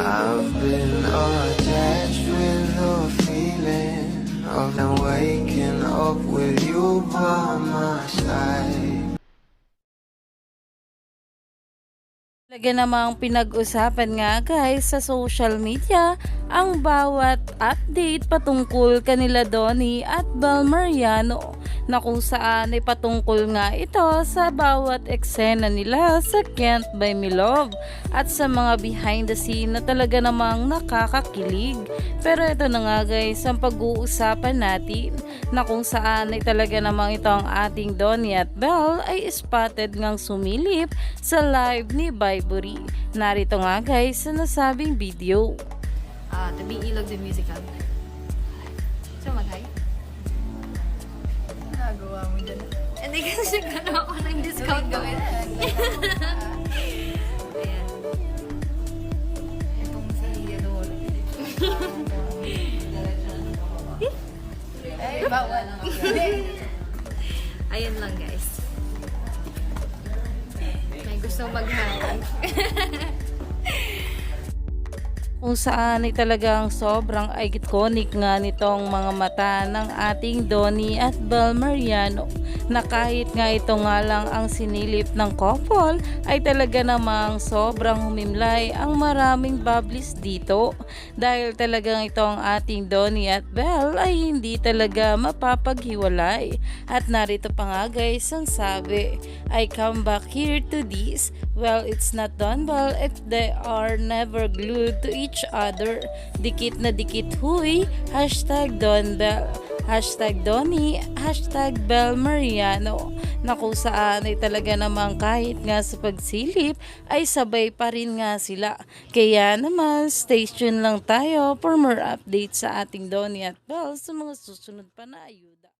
I've been attached with the feeling of now waking up with you by my side. Talaga namang pinag-usapan nga guys sa social media ang bawat update patungkol kanila Donnie at Bel Mariano na kung saan ay patungkol nga ito sa bawat eksena nila sa Can't Buy Me Love at sa mga behind the scene na talaga namang nakakakilig. Pero ito na nga guys ang pag-uusapan natin na kung saan ay talaga namang ito ang ating Donnie at Belle ay spotted ngang sumilip sa live ni Vibery. Narito nga guys sa nasabing video. Ah, to be Ilog the Musical. So, mag-hi? Nagawa mo dyan. Hindi kasi gano'n ako ng discount gawin. Ayan. Itong si ano. Ay, bawal. Ayan lang guys. May gusto mag-hi. kung saan ay talagang sobrang iconic nga nitong mga mata ng ating Donnie at Bel Mariano na kahit nga ito nga lang ang sinilip ng couple ay talaga namang sobrang humimlay ang maraming bubblies dito. Dahil talagang ito ang ating Donnie at Bel ay hindi talaga mapapaghiwalay. At narito pa nga guys ang sabi I come back here to this. Well it's not done well if they are never glued to each other dikit na dikit huy hashtag Don Bell hashtag Donnie, hashtag Bel Mariano na kung saan ay talaga namang kahit nga sa pagsilip ay sabay pa rin nga sila. Kaya naman, stay tuned lang tayo for more updates sa ating Donnie at Bel sa mga susunod pa na ayuda.